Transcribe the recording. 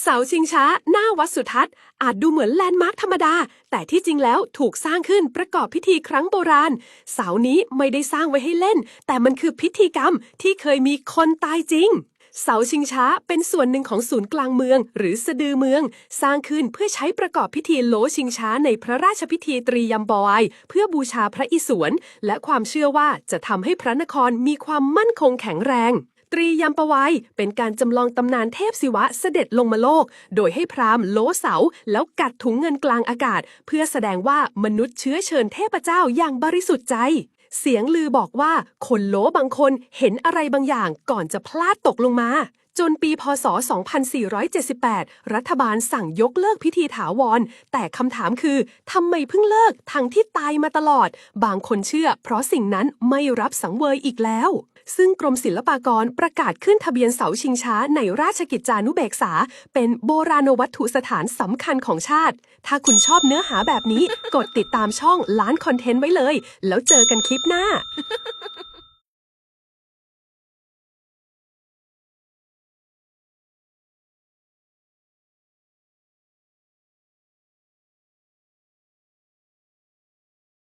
เสาชิงช้า หน้าวัดสุทัศน์ อาจดูเหมือนแลนด์มาร์คธรรมดา แต่ที่จริงแล้วถูกสร้างขึ้นประกอบพิธีครั้งโบราณ เสานี้ไม่ได้สร้างไว้ให้เล่น แต่มันคือพิธีกรรมที่เคยมีคนตายจริง เสาชิงช้าเป็นส่วนหนึ่งของศูนย์กลางเมือง หรือสะดือเมือง สร้างขึ้นเพื่อใช้ประกอบพิธีโลชิงช้าในพระราชพิธีตรียมบอย เพื่อบูชาพระอิศวรและความเชื่อว่าจะทำให้พระนครมีความมั่นคงแข็งแรง ตรียมปวัยเป็นการจำลองตำนานเทพศิวะเสด็จลงมาโลก โดยให้พราหมณ์โลเสา แล้วกัดถุงเงินกลางอากาศ เพื่อแสดงว่ามนุษย์เชื้อเชิญเทพเจ้าอย่างบริสุทธิ์ใจ เสียงลือบอกว่าคนโลบางคนเห็นอะไรบางอย่างก่อนจะพลาดตกลงมา จนปีพศ 2478 รัฐบาลสั่งยกเลิกพิธีถาวร แต่คำถามคือทำไมเพิ่งเลิกทั้งที่ตายมาตลอด บางคนเชื่อ เพราะสิ่งนั้นไม่รับสังเวยอีกแล้ว ซึ่งกรมศิลปากรประกาศขึ้นทะเบียนเสาชิงช้าในราชกิจจานุเบกษา เป็นโบราณวัตถุสถานสำคัญของชาติ ถ้าคุณชอบเนื้อหาแบบนี้ กดติดตามช่องล้านคอนเทนต์ไว้เลย แล้วเจอกันคลิปหน้า